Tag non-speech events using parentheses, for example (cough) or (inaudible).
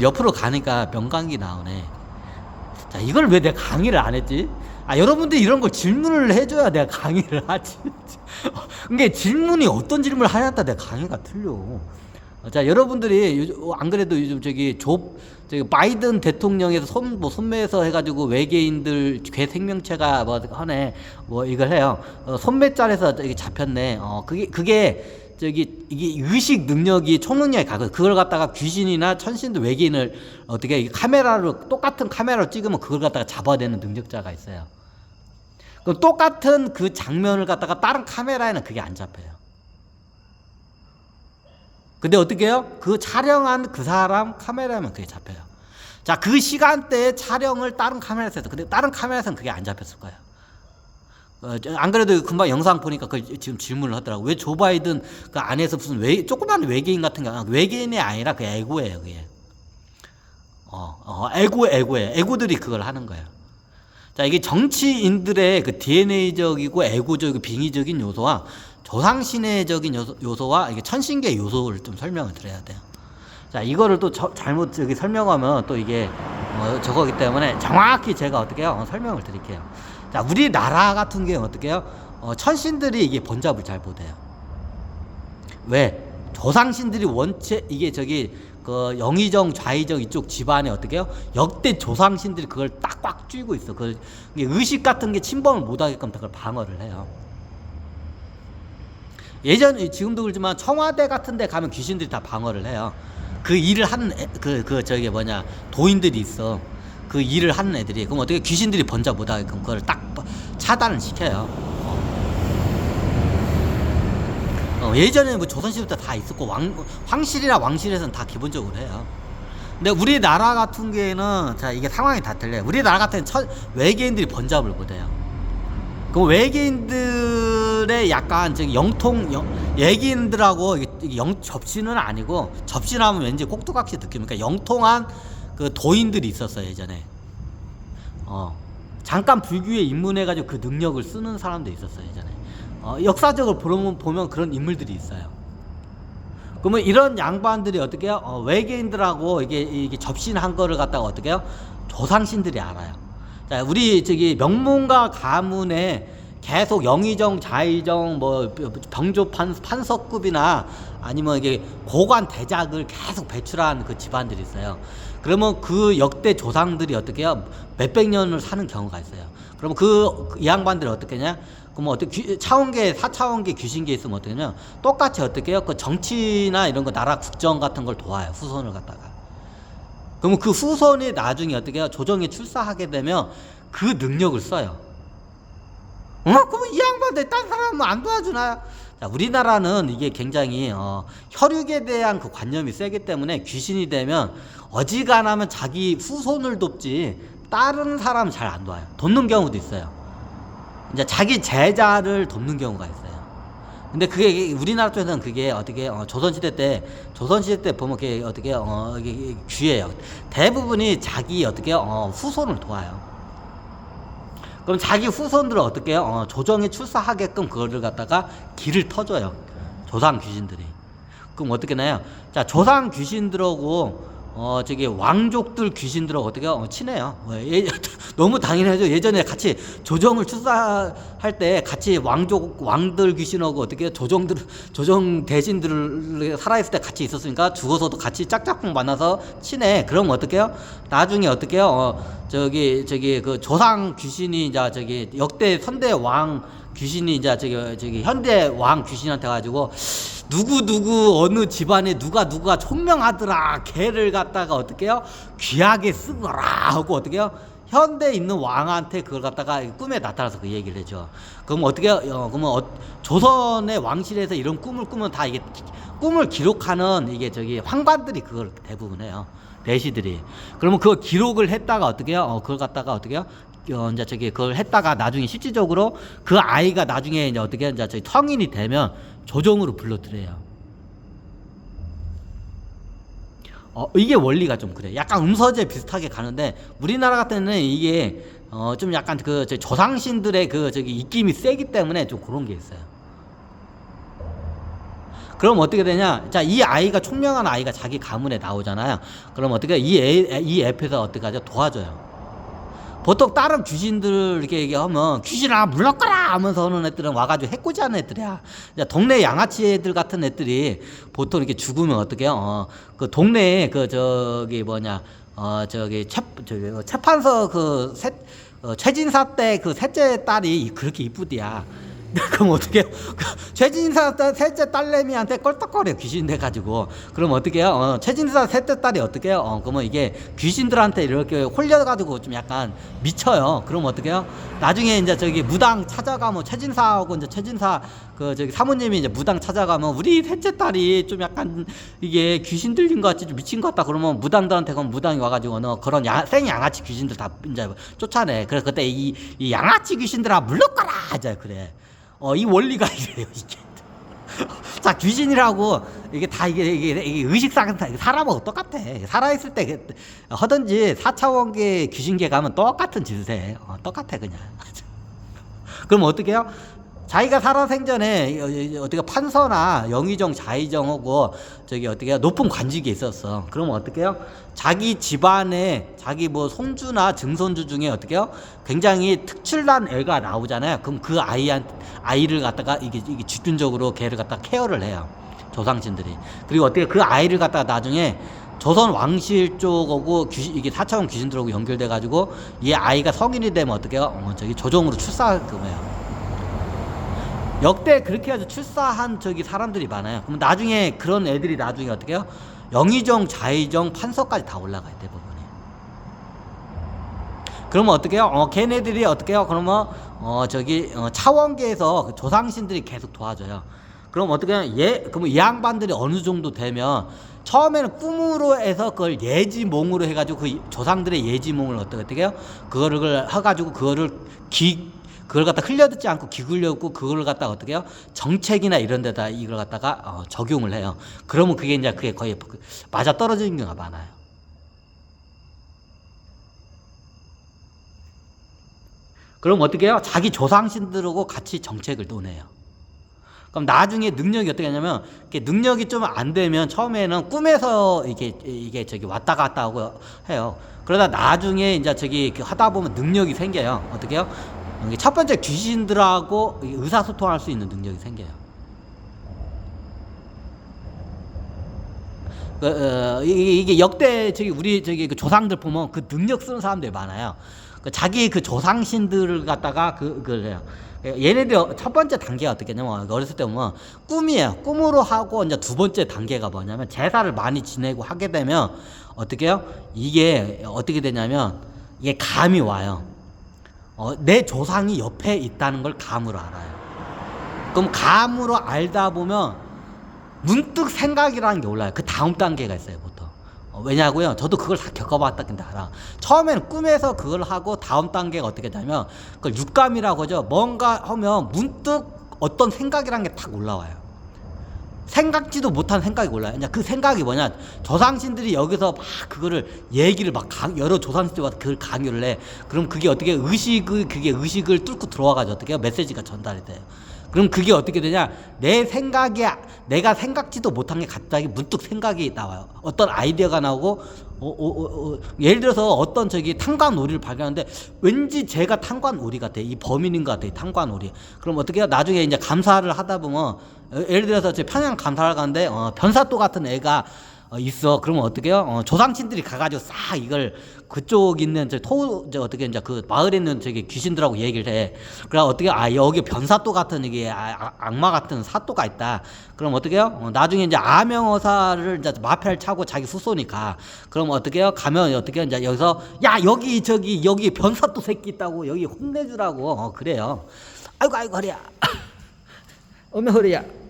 옆으로 가니까 명강이 나오네. 자, 이걸 왜 내가 강의를 안 했지? 아, 여러분들이 이런 걸 질문을 해줘야 내가 강의를 하지. (laughs) 그게 질문이 어떤 질문을 따라 내가 강의가 틀려. 어, 자, 여러분들이 안 그래도 요즘 저기 조, 저기 바이든 대통령에서 손, 뭐 손매에서 해가지고 외계인들 괴 생명체가 뭐 하네, 뭐 이걸 해요. 어, 손매짤에서 잡혔네. 어, 그게, 그게 저기 이게 의식 능력이 초능력이 가거든. 그걸 갖다가 귀신이나 천신도 외계인을 어떻게 이 카메라로 똑같은 카메라로 찍으면 그걸 갖다가 잡아내는 능력자가 있어요. 그럼 똑같은 그 장면을 갖다가 다른 카메라에는 그게 안 잡혀요. 근데 어떻게 해요? 그 촬영한 그 사람 카메라면 그게 잡혀요. 자, 그 시간대에 촬영을 다른 카메라에서 했어. 근데 다른 카메라에서는 그게 안 잡혔을 거예요. 어, 저- 안 그래도 금방 영상 보니까 그 지금 질문을 하더라고. 왜 조 바이든 그 안에서 무슨 외, 조그만 외계인 같은 게, 아니라 외계인이 아니라 그 애고예요, 그게. 어, 어, 애고, 애고예요. 애고들이 그걸 하는 거예요. 자, 이게 정치인들의 그 DNA적이고 애고적, 빙의적인 요소와 조상신의적인 요소, 요소 와 이게 천신계 요소를 좀 설명을 드려야 돼요. 자, 이거를 또 저- 잘못 저기 설명하면 또 이게 어, 저거기 때문에 정확히 제가 어떻게 해요? 어, 설명을 드릴게요. 자, 우리나라 같은 경우 어떻게 해요? 어, 천신들이 이게 번잡을 잘 못해요. 왜? 조상신들이 원체 이게 저기 그 영의정 좌의정 이쪽 집안에 어떻게 해요? 역대 조상신들이 그걸 딱 꽉 쥐고 있어. 그 의식 같은 게 침범을 못하게끔 그걸 방어를 해요. 예전 지금도 그렇지만 청와대 같은 데 가면 귀신들이 다 방어를 해요. 그 일을 하는 그그 저기 뭐냐 도인들이 있어. 그 일을 하는 애들이 그럼 어떻게 귀신들이 번져 못하게끔 그걸 딱 차단을 시켜요. 어, 예전에 뭐 조선시대부터 다 있었고 왕 황실이나 왕실에서는 다 기본적으로 해요. 근데 우리나라 같은 경우에는 자 이게 상황이 다 틀려요. 우리나라 같은 천, 외계인들이 번잡을 못해요. 그 외계인들의 약간 저기 영통 영, 외계인들하고 영 접시는 아니고 접시라면 왠지 꼭두각시 느낌이니까 영통한 그 도인들이 있었어요 예전에. 어 잠깐 불교에 입문해가지고 그 능력을 쓰는 사람도 있었어요 예전에. 어, 역사적으로 보면, 보면 그런 인물들이 있어요. 그러면 이런 양반들이 어떻게 해요? 어, 외계인들하고 이게, 이게 접신한 거를 갖다가 어떻게 해요? 조상신들이 알아요. 자, 우리 저기 명문가 가문에 계속 영의정, 자의정, 뭐 병조 판, 판서급이나 아니면 이게 고관 대작을 계속 배출한 그 집안들이 있어요. 그러면 그 역대 조상들이 어떻게 해요? 몇백 년을 사는 경우가 있어요. 그러면 그, 이 양반들이 어떻게 하냐? 그러면 어떻게 귀- 차원계, 사차원계 귀신계 있으면 어떻게 하냐? 똑같이 어떻게 해요? 그 정치나 이런 거 나라 국정 같은 걸 도와요. 후손을 갖다가. 그러면 그 후손이 나중에 어떻게 해요? 조정에 출사하게 되면 그 능력을 써요. 어? 그러면 이 양반들 딴 사람은 안 도와주나요? 자, 우리나라는 이게 굉장히 어, 혈육에 대한 그 관념이 세기 때문에 귀신이 되면 어지간하면 자기 후손을 돕지 다른 사람 잘 안 도와요. 돕는 경우도 있어요. 이제 자기 제자를 돕는 경우가 있어요. 근데 그게 우리나라 쪽에서는 그게 어떻게 어, 조선시대 때 조선시대 때 보면 그게 어떻게 어, 이게 귀해요. 대부분이 자기 어떻게 어, 후손을 도와요. 그럼 자기 후손들을 어떻게 해요? 어, 조정에 출사하게끔 그거를 갖다가 길을 터줘요. 조상 귀신들이. 그럼 어떻게 나요? 자, 조상 귀신들하고 어, 저기 왕족들 귀신들하고 어떻게 어, 친해요. 어, 예, (laughs) 너무 당연하죠. 예전에 같이 조정을 출사할 때 같이 왕족 왕들 귀신하고 어떻게 조정들 조정 대신들 살아있을 때 같이 있었으니까 죽어서도 같이 짝짝꿍 만나서 친해. 그럼 어떻게 해요? 나중에 어떻게 해요? 어, 저기 저기 그 조상 귀신이 이제 저기 역대 선대 왕 귀신이 이제 저기 저기 현대 왕 귀신한테 가지고 누구 누구 어느 집안에 누가 누가 총명하더라 걔를 갖다가 어떻게 해요? 귀하게 쓰거라 하고 어떻게 해요? 현대에 있는 왕한테 그걸 갖다가 꿈에 나타나서 그 얘기를 해줘 그럼 어떻게? 어, 그러면 어, 조선의 왕실에서 이런 꿈을 꾸면 다 이게 기- 꿈을 기록하는 이게 저기 황반들이 그걸 대부분 해요. 내시들이. 그러면 그거 기록을 했다가 어떻게 해요? 어, 그걸 갖다가 어떻게 해요 어, 이제 저기 그걸 했다가 나중에 실질적으로 그 아이가 나중에 이제 어떻게 이제 저기 성인이 되면 조정으로 불러들여요. 어, 이게 원리가 좀 그래. 약간 음서제 비슷하게 가는데 우리나라 같은 데는 이게 어, 좀 약간 그 저기 조상신들의 그 저기 입김이 세기 때문에 좀 그런 게 있어요. 그럼 어떻게 되냐? 자, 이 아이가 총명한 아이가 자기 가문에 나오잖아요. 그럼 어떻게 이 애, 이 앱에서 어떻게 하죠? 도와줘요. 보통 다른 귀신들 이렇게 얘기하면 귀신아 물러가라 하면서 하는 애들은 와가지고 해코지하는 애들이야. 동네 양아치 애들 같은 애들이 보통 이렇게 죽으면 어떻게 해요? 어, 그 동네에 그 저기 뭐냐 어 저기 채 저기 어, 재판서 그 세, 어, 최진사 때 그 셋째 딸이 그렇게 이쁘디야. (laughs) 그럼 어떻게 해요? (laughs) 최진사 딸 셋째 딸내미한테 껄떡거려 귀신 돼가지고 그럼 어떻게 해요? 어, 최진사 셋째 딸이 어떻게 해요? 어, 그러면 이게 귀신들한테 이렇게 홀려가지고 좀 약간 미쳐요. 그럼 어떻게 해요? 나중에 이제 저기 무당 찾아가면 최진사하고 이제 최진사 그 저기 사모님이 이제 무당 찾아가면 우리 셋째 딸이 좀 약간 이게 귀신 들린 것 같지 좀 미친 것 같다 그러면 무당들한테 그럼 무당이 와가지고 너 그런 야, 생 양아치 귀신들 다 이제 쫓아내. 그래서 그때 이, 이 양아치 귀신들아 물러가라 이제 그래. 어, 이 원리가 (laughs) 이래요, 이게. 자, 귀신이라고 이게 다 이게, 이게, 이게 의식상 사람하고 똑같아. 살아있을 때 그- 하든지 4차원계 귀신계 가면 똑같은 짓을 해. 어, 똑같아, 그냥. (laughs) 그럼 어떻게 해요? 자기가 살아생전에 어, 어, 어떻게 판서나 영의정, 자의정하고 저기 어떻게? 높은 관직이 있었어. 그러면 어떻게 해요? 자기 집안에 자기 뭐 손주나 증손주 중에 어떻게 해요? 굉장히 특출난 애가 나오잖아요. 그럼 그 아이한 아이를 갖다가 이게 이게 집중적으로 걔를 갖다 케어를 해요. 조상신들이. 그리고 어떻게 그 아이를 갖다가 나중에 조선 왕실 쪽하고 귀신, 이게 사차원 귀신들하고 연결돼 가지고 이 아이가 성인이 되면 어떻게 해요? 어, 저기 조정으로 출사하게끔 해요. 역대 그렇게 해서 출사한 저기 사람들이 많아요. 그럼 나중에 그런 애들이 나중에 어떻게 해요? 영의정, 자의정, 판서까지 다 올라가요, 대부분이. 그러면 어떻게 해요? 어, 걔네들이 어떻게 해요? 그러면, 어, 저기, 어, 차원계에서 그 조상신들이 계속 도와줘요. 그럼 어떻게 해요? 예, 그러면 이 양반들이 어느 정도 되면 처음에는 꿈으로 해서 그걸 예지몽으로 해가지고 그 조상들의 예지몽을 어떻게, 어떻게 해요? 그거를 해가지고 그거를 기, 그걸 갖다 흘려듣지 않고 기굴려고 그걸 갖다가 어떻게 해요? 정책이나 이런 데다 이걸 갖다가 어, 적용을 해요. 그러면 그게 이제 그게 거의 그- 맞아 떨어지는 경우가 많아요. 그럼 어떻게 해요? 자기 조상신들하고 같이 정책을 논해요. 그럼 나중에 능력이 어떻게 하냐면 능력이 좀 안 되면 처음에는 꿈에서 이게 이게 저기 왔다 갔다 하고 해요. 그러다 나중에 이제 저기 하다 보면 능력이 생겨요. 어떻게 해요? 첫 번째 귀신들하고 의사소통할 수 있는 능력이 생겨요. 그, 어, 이게, 역대 저기 우리 저기 그 조상들 보면 그 능력 쓰는 사람들이 많아요. 그 자기 그 조상신들을 갖다가 그 그걸 해요. 얘네들 첫 번째 단계가 어떻게냐면 어렸을 때 보면 꿈이에요. 꿈으로 하고 이제 두 번째 단계가 뭐냐면 제사를 많이 지내고 하게 되면 어떻게 해요? 이게 어떻게 되냐면 이게 감이 와요. 어, 내 조상이 옆에 있다는 걸 감으로 알아요. 그럼 감으로 알다 보면 문득 생각이라는 게 올라요. 그 다음 단계가 있어요, 보통. 어, 왜냐고요? 저도 그걸 다 겪어봤다는데 알아. 처음에는 꿈에서 그걸 하고 다음 단계가 어떻게 되냐면 그걸 육감이라고 하죠. 뭔가 하면 문득 어떤 생각이라는 게 탁 올라와요. 생각지도 못한 생각이 올라요. 그냥 그 생각이 뭐냐. 조상신들이 여기서 막 그거를 얘기를 막 강, 여러 조상신들과 그걸 강요를 해. 그럼 그게 어떻게 의식을, 그게 의식을 뚫고 들어와가지고 어떻게 해요? 메시지가 전달이 돼요. 그럼 그게 어떻게 되냐? 내 생각이, 내가 생각지도 못한 게 갑자기 문득 생각이 나와요. 어떤 아이디어가 나오고, 어, 어, 어, 어, 예를 들어서 어떤 저기 탄광오리를 발견하는데 왠지 제가 탄광오리 같아. 이 범인인 것 같아. 이 탄광오리. 그럼 어떻게 해요? 나중에 이제 감사를 하다 보면, 어, 예를 들어서 저 평양 감사를 가는데, 어, 변사또 같은 애가 어, 있어. 그러면 어떻게 해요? 어, 조상친들이 가가지고 싹 이걸 그쪽 있는 저 토, 저 어떻게 이제 그 마을에 있는 저기 귀신들하고 얘기를 해. 그래 어떻게 아 여기 변사또 같은 이게 아, 아, 악마 같은 사또가 있다. 그럼 어떻게 해요? 어, 나중에 이제 암영어사를 이제 마패를 차고 자기 후손이가. 그럼 어떻게 해요? 가면 어떻게? 이제 여기서 야 여기 저기 여기 변사또 새끼 있다고 여기 혼내주라고 어, 그래요. 아이고 아이고 허리야. (laughs) 어메 허리야.